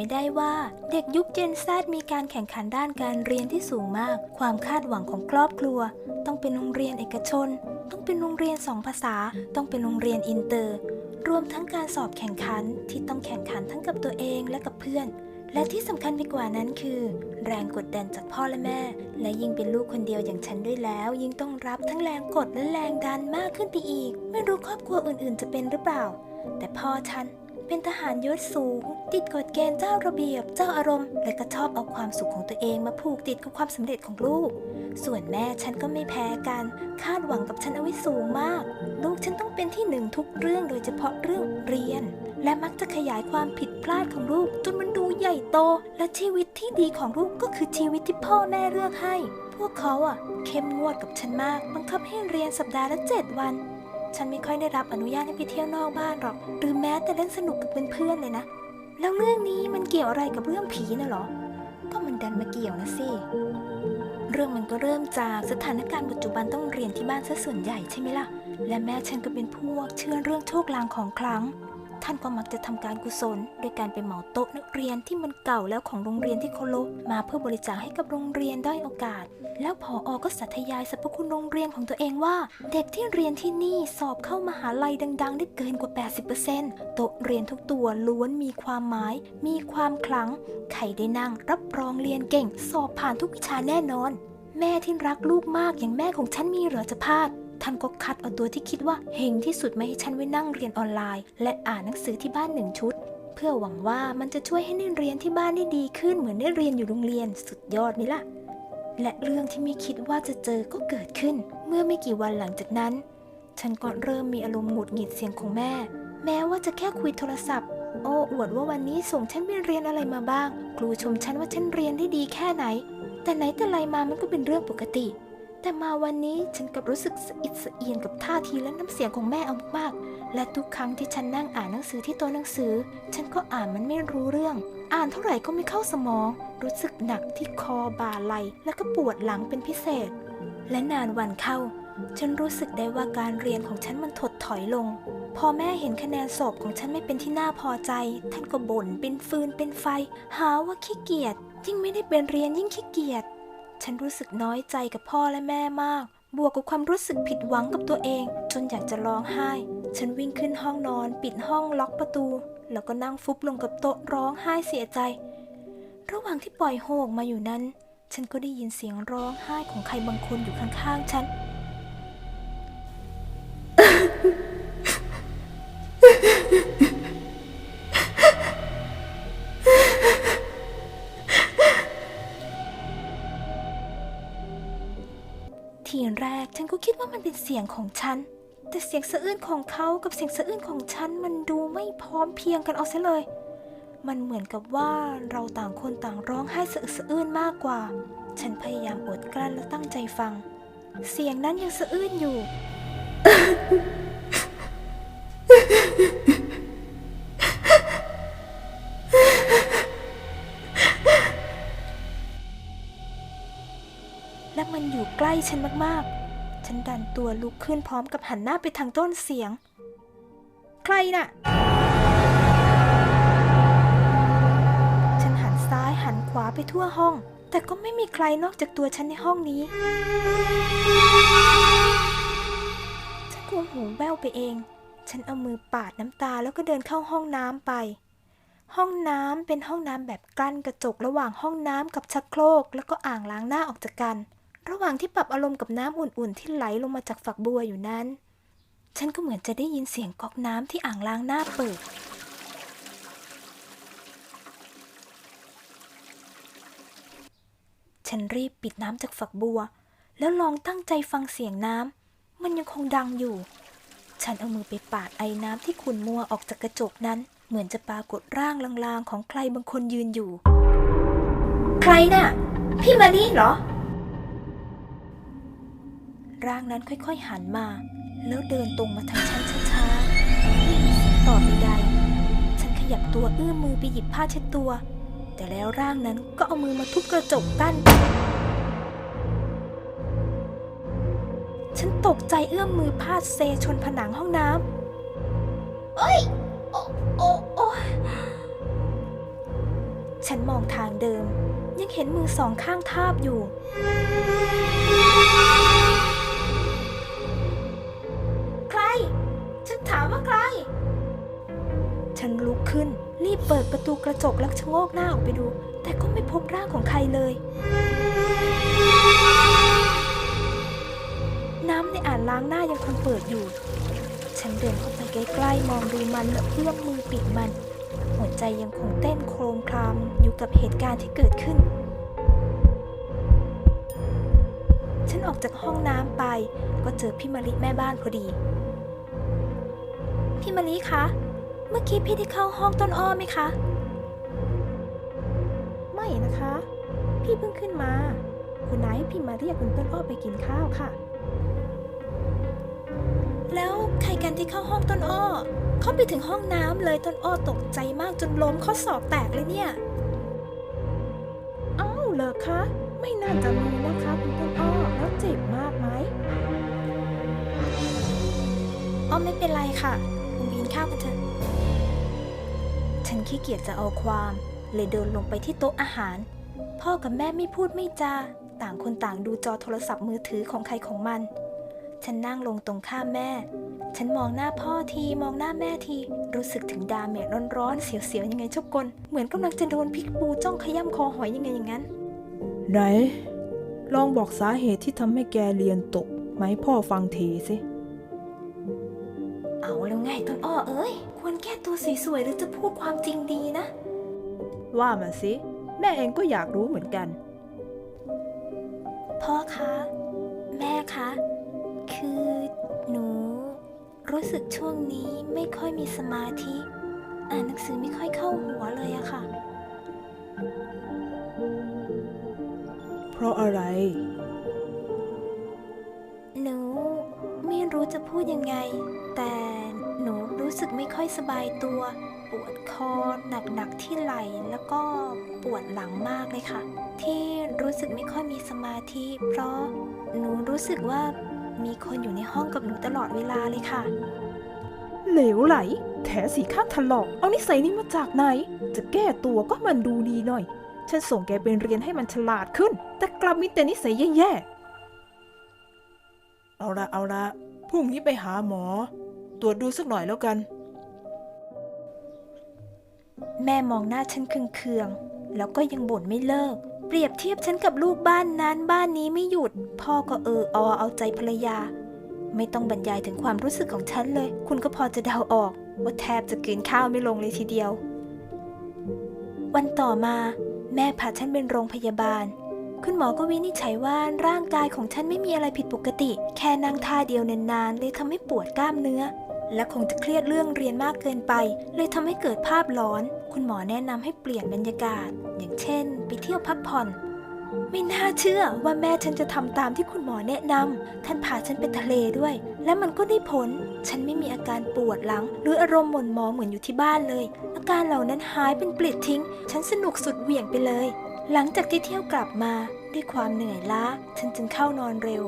ไม่ได้ว่าเด็กยุคเจนซมีการแข่งขันด้านการเรียนที่สูงมาก ความคาดหวังของครอบครัว ต้องเป็นโรงเรียนเอกชน ต้องเป็นโรงเรียนสองภาษา ต้องเป็นโรงเรียนอินเตอร์ รวมทั้งการสอบแข่งขันที่ต้องแข่งขันทั้งกับตัวเองและกับเพื่อน และที่สำคัญไปกว่านั้นคือ แรงกดดันจากพ่อและแม่ และยิ่งเป็นลูกคนเดียวอย่างฉันด้วยแล้ว ยิ่งต้องรับทั้งแรงกดและแรงดันมากขึ้นไปอีก ไม่รู้ครอบครัวอื่นๆ จะเป็นหรือเปล่า แต่พ่อฉัน เป็นทหารยศสูง ติดกฎเกณฑ์เจ้าระเบียบ เจ้าอารมณ์ และก็ชอบเอาความสุขของตัวเองมาผูกติดกับความสำเร็จของลูก ส่วนแม่ฉันก็ไม่แพ้กัน คาดหวังกับฉันเอาไว้สูงมาก ลูกฉันต้องเป็นที่หนึ่งทุกเรื่องโดยเฉพาะเรื่องเรียน และมักจะขยายความผิดพลาดของลูก จนมันดูใหญ่โต และชีวิตที่ดีของลูกก็คือชีวิตที่พ่อแม่เลือกให้ พวกเขาอะเข้มงวดกับฉันมาก บังคับให้เรียนสัปดาห์ละเจ็ดวัน ฉันไม่ค่อยได้รับอนุญาตให้ไปเที่ยวนอกบ้านหรอก หรือแม้แต่เล่นสนุกกับเพื่อนๆเลยนะ แล้วเรื่องนี้มันเกี่ยวอะไรกับเรื่องผีน่ะหรอ ก็มันดันมาเกี่ยวนะสิ เรื่องมันก็เริ่มจากสถานการณ์ปัจจุบันต้องเรียนที่บ้านซะส่วนใหญ่ใช่ไหมล่ะ และแม่ฉันก็เป็นพวกเชื่อเรื่องโชคลางของครั้ง ท่านก็มักจะทำการกุศล โดยการไปเหมาโต๊ะนักเรียนที่มันเก่าแล้วของโรงเรียนที่เคารพมาเพื่อบริจาคให้กับโรงเรียนได้อยโอกาส แล้วพออก็สาธยายสรรพคุณโรงเรียนของตัวเองว่า เด็กที่เรียนที่นี่สอบเข้ามหาลัยดัง ๆ ได้เกินกว่า 80%โต๊ะเรียนทุกตัวล้วนมีความหมาย มีความขลังใครได้นั่งรับรองเรียนเก่ง สอบผ่านทุกวิชาแน่นอน แม่ที่รักลูกมากอย่างแม่ของฉันมีเหรอจะพลาด ท่านก็คัดเอาตัวที่คิดว่าเฮงที่สุดมาให้ฉันไว้นั่งเรียนออนไลน์ และอ่านหนังสือที่บ้านหนึ่งชุด เพื่อหวังว่ามันจะช่วยให้ได้เรียนที่บ้านได้ดีขึ้นเหมือนได้เรียนอยู่โรงเรียนสุดยอดไหมล่ะ และเรื่องที่ไม่คิดว่าจะเจอก็เกิดขึ้น เมื่อไม่กี่วันหลังจากนั้น ฉันก็เริ่มมีอารมณ์หงุดหงิดเสียงของแม่ แม้ว่าจะแค่คุยโทรศัพท์ โอ้อวดว่าวันนี้ส่งฉันไปเรียนอะไรมาบ้าง ครูชมฉันว่าฉันเรียนได้ดีแค่ไหน แต่ไหนแต่ไรมามันก็เป็นเรื่องปกติ แต่มาวันนี้ฉันกลับรู้สึกสะอิดสะเอียนกับท่าทีและน้ำเสียงของแม่เอามากๆ และทุกครั้งที่ฉันนั่งอ่านหนังสือที่ต๊ะหนังสือ ฉันก็อ่านมันไม่รู้เรื่อง อ่านเท่าไหร่ก็ไม่เข้าสมอง รู้สึกหนักที่คอบ่าไหล่แล้วก็ปวดหลังเป็นพิเศษ และนานวันเข้า ฉันรู้สึกได้ว่าการเรียนของฉันมันถดถอยลง พอแม่เห็นคะแนนสอบของฉันไม่เป็นที่น่าพอใจ ท่านก็บ่นเป็นฟืนเป็นไฟ หาว่าขี้เกียจยิ่งไม่ได้เป็นเรียนยิ่งขี้เกียจ ฉันรู้สึกน้อยใจกับพ่อและแม่มาก บวกกับความรู้สึกผิดหวังกับตัวเอง จนอยากจะร้องไห้ ฉันวิ่งขึ้นห้องนอน ปิดห้องล็อกประตู แล้วก็นั่งฟุบลงกับโต๊ะร้องไห้เสียใจ ระหว่างที่ปล่อยโฮกมาอยู่นั้น ฉันก็ได้ยินเสียงร้องไห้ของใครบางคนอยู่ข้างๆฉัน ทีแรกฉันก็คิดว่ามันเป็นเสียงของฉัน แต่เสียงสะอื้นของเขากับเสียงสะอื้นของฉันมันดูไม่พร้อมเพียงกันเอาซะเลย มันเหมือนกับว่าเราต่างคนต่างร้องไห้สะอึกสะอื้นมากกว่า ฉันพยายามอดกลั้นและตั้งใจฟัง เสียงนั้นยังสะอื้นอยู่ มันอยู่ใกล้ฉันมากๆ ฉันดันตัวลุกขึ้นพร้อมกับหันหน้าไปทางต้นเสียง ใครน่ะ ฉันหันซ้ายหันขวาไปทั่วห้อง แต่ก็ไม่มีใครนอกจากตัวฉันในห้องนี้ ฉันคงหูแว่วไปเอง ฉันเอามือปาดน้ำตาแล้วก็เดินเข้าห้องน้ำไปห้องน้ำเป็นห้องน้ำแบบกั้นกระจกระหว่างห้องน้ำกับชักโครก แล้วก็อ่างล้างหน้าออกจากกัน ระหว่างที่ปรับอารมณ์กับน้ำอุ่นๆ ที่ไหลลงมาจากฝักบัวอยู่นั้น ฉันก็เหมือนจะได้ยินเสียงก๊อกน้ำที่อ่างล้างหน้าเปิด ฉันรีบปิดน้ำจากฝักบัว แล้วลองตั้งใจฟังเสียงน้ำมันยังคงดังอยู่ ฉันเอามือไปปาดไอ้น้ำที่ขุ่นมัวออกจากกระจกนั้น เหมือนจะปรากฏร่างลางๆของใครบางคนยืนอยู่ ใครน่ะ พี่มานี่เหรอ ร่างนั้นค่อยๆหันมา แล้วเดินตรงมาทางฉันช้าๆไม่มีเสียงตอบใดๆฉันขยับตัวเอื้อมมือไปหยิบผ้าเช็ดตัว แต่แล้วร่างนั้นก็เอามือมาทุบกระจกกั้นฉันตกใจเอื้อมมือพาดเซชนผนังห้องน้ำเอ้ย โอ้โอ้โอ้ฉันมองทางเดิม ยังเห็นมือสองข้างทาบอยู่ ฉันลุกขึ้น รีบเปิดประตูกระจกแล้วชะโงกหน้าออกไปดู แต่ก็ไม่พบร่างของใครเลย น้ำในอ่างล้างหน้ายังคงเปิดอยู่ ฉันเดินเข้าไปใกล้ๆมองดูมันและเอื้อมมือปิดมัน หัวใจยังคงเต้นโครมครามอยู่กับเหตุการณ์ที่เกิดขึ้นฉันออกจากห้องน้ำไป ก็เจอพี่มะลิแม่บ้านพอดี พี่มะลิคะ เมื่อกี้พี่ได้เข้าห้องต้นอ้อไหมคะ ไม่นะคะ พี่เพิ่งขึ้นมา คุณนายให้พี่มาเรียกคุณต้นอ้อไปกินข้าวค่ะ แล้วใครกันที่เข้าห้องต้นอ้อ เขาไปถึงห้องน้ำเลยต้นอ้อตกใจมากจนล้มข้อศอกแตกเลยเนี่ย เอ้าเหรอคะ ไม่น่าจะมีนะคะคุณต้นอ้อ แล้วเจ็บมากไหมอ้อมไม่เป็นไรค่ะคุณไปกินข้าวกันเถอะ ฉันขี้เกียจจะเอาความ เลยเดินลงไปที่โต๊ะอาหาร พ่อกับแม่ไม่พูดไม่จา ต่างคนต่างดูจอโทรศัพท์มือถือของใครของมัน ฉันนั่งลงตรงข้ามแม่ ฉันมองหน้าพ่อทีมองหน้าแม่ที รู้สึกถึงดาเมจร้อนๆ เสียวๆ ยังไงเจ้ากลเหมือนกำลังจะโดนพริกปูจ้องขย้ำคอหอยยังไงอย่างนั้น ไหน ลองบอกสาเหตุที่ทำให้แกเรียนตกไหมพ่อฟังทีสิ เอาแล้วไงต้นอ้อเอ้ย ควรแก้ตัวสวยๆหรือจะพูดความจริงดีนะ ว่ามาสิ แม่เองก็อยากรู้เหมือนกัน พ่อคะ แม่คะ คือหนู รู้สึกช่วงนี้ไม่ค่อยมีสมาธิ อ่านหนังสือไม่ค่อยเข้าหัวเลยอะค่ะ เพราะอะไร หนู ไม่รู้จะพูดยังไง แต่ หนูรู้สึกไม่ค่อยสบายตัว ปวดคอหนักๆที่ไหล่แล้วก็ปวดหลังมากเลยค่ะ ที่รู้สึกไม่ค่อยมีสมาธิ เพราะหนูรู้สึกว่ามีคนอยู่ในห้องกับหนูตลอดเวลาเลยค่ะ เหลวไหล แถสีข้างถลอก เอานิสัยนี้มาจากไหน จะแก้ตัวก็มันดูดีหน่อย ฉันส่งแกไปเรียนให้มันฉลาดขึ้น แต่กลับมีแต่นิสัยแย่ๆ เอาละเอาละพรุ่งนี้ไปหาหมอ ตรวจดูสักหน่อยแล้วกัน แม่มองหน้าฉันเคืองๆแล้วก็ยังบ่นไม่เลิก เปรียบเทียบฉันกับลูกบ้านนั้นบ้านนี้ไม่หยุด พ่อก็เออออเอาใจภรรยา ไม่ต้องบรรยายถึงความรู้สึกของฉันเลย คุณก็พอจะเดาออก ว่าแทบจะกินข้าวไม่ลงเลยทีเดียว วันต่อมาแม่พาฉันเป็นโรงพยาบาล คุณหมอก็วินิจฉัยว่าร่างกายของฉันไม่มีอะไรผิดปกติ แค่นั่งท่าเดียวนานๆเลยทำให้ปวดกล้ามเนื้อ และคงจะเครียดเรื่องเรียนมากเกินไป เลยทำให้เกิดภาพหลอน คุณหมอแนะนำให้เปลี่ยนบรรยากาศ อย่างเช่น ไปเที่ยวพักผ่อน ไม่น่าเชื่อว่าแม่ฉันจะทำตามที่คุณหมอแนะนำท่านพาฉันไปทะเลด้วย และมันก็ได้ผล ฉันไม่มีอาการปวดหลัง หรืออารมณ์หม่นหมองเหมือนอยู่ที่บ้านเลย อาการเหล่านั้นหายเป็นปลิดทิ้ง ฉันสนุกสุดเหวี่ยงไปเลย หลังจากที่เที่ยวกลับมา ด้วยความเหนื่อยล้าฉันจึงเข้านอนเร็ว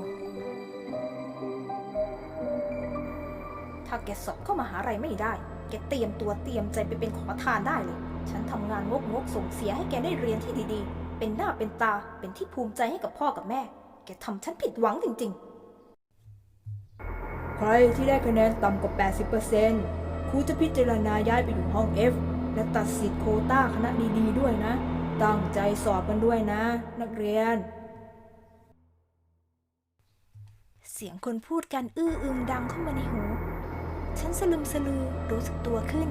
ถ้าแกสอบเข้ามาหาอะไรไม่ได้ แกเตรียมตัวเตรียมใจไปเป็นขอทานได้เลย ฉันทำงานงกงกๆส่งเสียให้แกได้เรียนที่ดีๆ เป็นหน้าเป็นตา เป็นที่ภูมิใจให้กับพ่อกับแม่ แกทำฉันผิดหวังจริงใครที่ได้คะแนนต่ำกว่า 80%ครูจะพิจารณาย้ายไปอยู่ห้อง F และตัดสิทธิ์โควต้าคณะดีๆ ด้วยนะ ตั้งใจสอบกันด้วยนะ นักเรียนเสียงคนพูดกันอื้ออึงดังเข้ามาในหู ฉันสลึมสลือรู้สึกตัวขึ้น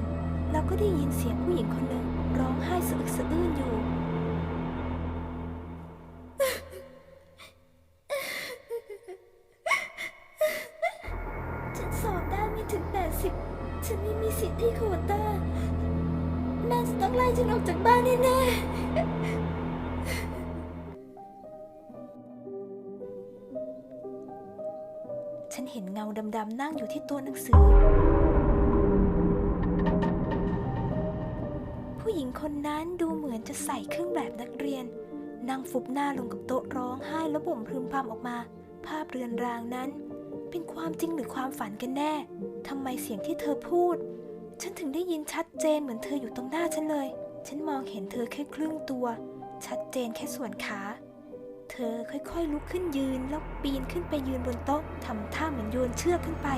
แล้วก็ได้ยินเสียงผู้หญิงคนหนึ่งร้องไห้สะอึกสะอื้นอยู่ ฉันสอบได้ไม่ถึง 80 ฉันไม่มีสิทธิ์ที่โควต้าแม่จะต้องไล่ฉันออกจากบ้านแน่ๆาดำๆนั่งอยู่ที่ต๊ะหนังสือ ผู้หญิงคนนั้นดูเหมือนจะใส่เครื่องแบบนักเรียน นั่งฟุบหน้าลงกับโต๊ะร้องไห้แล้วบ่มพึมพำออกมา ภาพเรือนรางนั้น เป็นความจริงหรือความฝันกันแน่ทำไมเสียงที่เธอพูด ฉันถึงได้ยินชัดเจนเหมือนเธออยู่ตรงหน้าฉันเลย ฉันมองเห็นเธอแค่ครึ่งตัว ชัดเจนแค่ส่วนขา เธอค่อยๆลุกขึ้นยืนแล้วปีนขึ้นไปยืนบนโต๊ะทำท่าเหมือนโยนเชือกขึ้นไป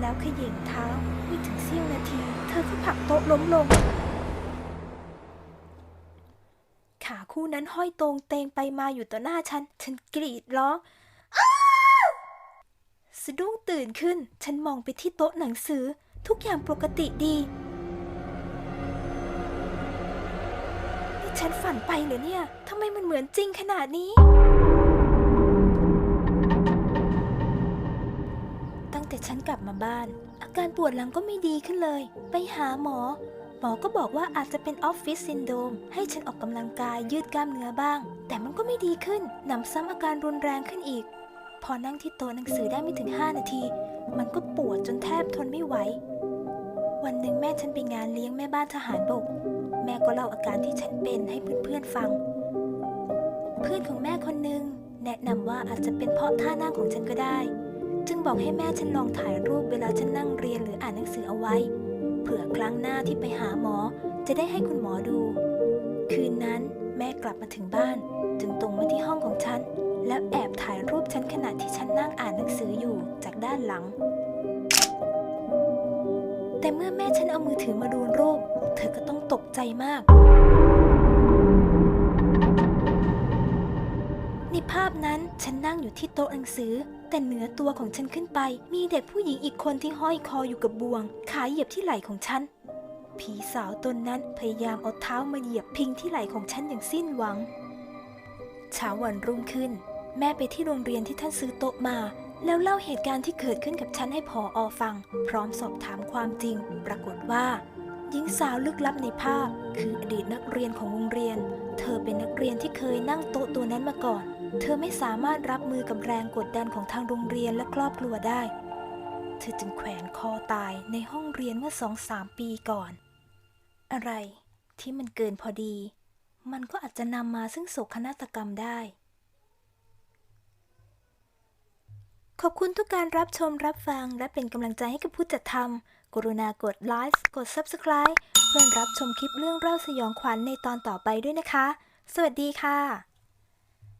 แล้วขย่งเท้าไม่ถึงเสี้ยวนาที เธอก็ผลักโต๊ะล้มลง ขาคู่นั้นห้อยตรงเตงไปมาอยู่ต่อหน้าฉัน ฉันกรีดร้องอสะดุ้งตื่นขึ้น ฉันมองไปที่โต๊ะหนังสือ ทุกอย่างปกติดี ฉันฝันไปเหรอเนี่ย ทำไมมันเหมือนจริงขนาดนี้ ตั้งแต่ฉันกลับมาบ้าน อาการปวดหลังก็ไม่ดีขึ้นเลย ไปหาหมอ หมอก็บอกว่าอาจจะเป็นออฟฟิศซินโดม ให้ฉันออกกำลังกายยืดกล้ามเนื้อบ้าง แต่มันก็ไม่ดีขึ้นหนำซ้ำอาการรุนแรงขึ้นอีก พอนั่งที่โต๊ะหนังสือได้ไม่ถึง 5 นาที มันก็ปวดจนแทบทนไม่ไหว วันหนึ่งแม่ฉันไปงานเลี้ยงแม่บ้านทหารบก แม่ก็เล่าอาการที่ฉันเป็นให้เพื่อนๆฟัง เพื่อนของแม่คนหนึ่งแนะนำว่าอาจจะเป็นเพราะท่านั่งของฉันก็ได้ จึงบอกให้แม่ฉันลองถ่ายรูปเวลาฉันนั่งเรียนหรืออ่านหนังสือเอาไว้ เผื่อครั้งหน้าที่ไปหาหมอจะได้ให้คุณหมอดู คืนนั้นแม่กลับมาถึงบ้าน จึงตรงมาที่ห้องของฉัน แล้วแอบถ่ายรูปฉันขณะที่ฉันนั่งอ่านหนังสืออยู่จากด้านหลัง แต่เมื่อแม่ฉันเอามือถือมาดูรูป เธอก็ต้องตกใจมาก ในภาพนั้นฉันนั่งอยู่ที่โต๊ะหนังสือ แต่เหนือตัวของฉันขึ้นไป มีเด็กผู้หญิงอีกคนที่ห้อยคออยู่กับบ่วง ขาเหยียบที่ไหล่ของฉัน ผีสาวตนนั้นพยายามเอาเท้ามาเหยียบพิงที่ไหล่ของฉันอย่างสิ้นหวังเช้าวันรุ่งขึ้น แม่ไปที่โรงเรียนที่ท่านซื้อโต๊ะมาแล้วเล่าเหตุการณ์ที่เกิดขึ้นกับฉันให้พออฟัง พร้อมสอบถามความจริง ปรากฏว่า หญิงสาวลึกลับในภาพ คืออดีตนักเรียนของโรงเรียน เธอเป็นนักเรียนที่เคยนั่งโต๊ะตัวนั้นมาก่อน เธอไม่สามารถรับมือกับแรงกดดันของทางโรงเรียนและครอบครัวได้ เธอจึงแขวนคอตายในห้องเรียนเมื่อสองสามปีก่อน อะไรที่มันเกินพอดี มันก็อาจจะนำมาซึ่งโศกนาฏกรรมได้ ขอบคุณทุกการรับชมรับฟังและเป็นกำลังใจให้กับผู้จัดทำ กรุณากดไลค์กด Subscribe เพื่อรับชมคลิปเรื่องเล่าสยองขวัญในตอนต่อไปด้วยนะคะ สวัสดีค่ะ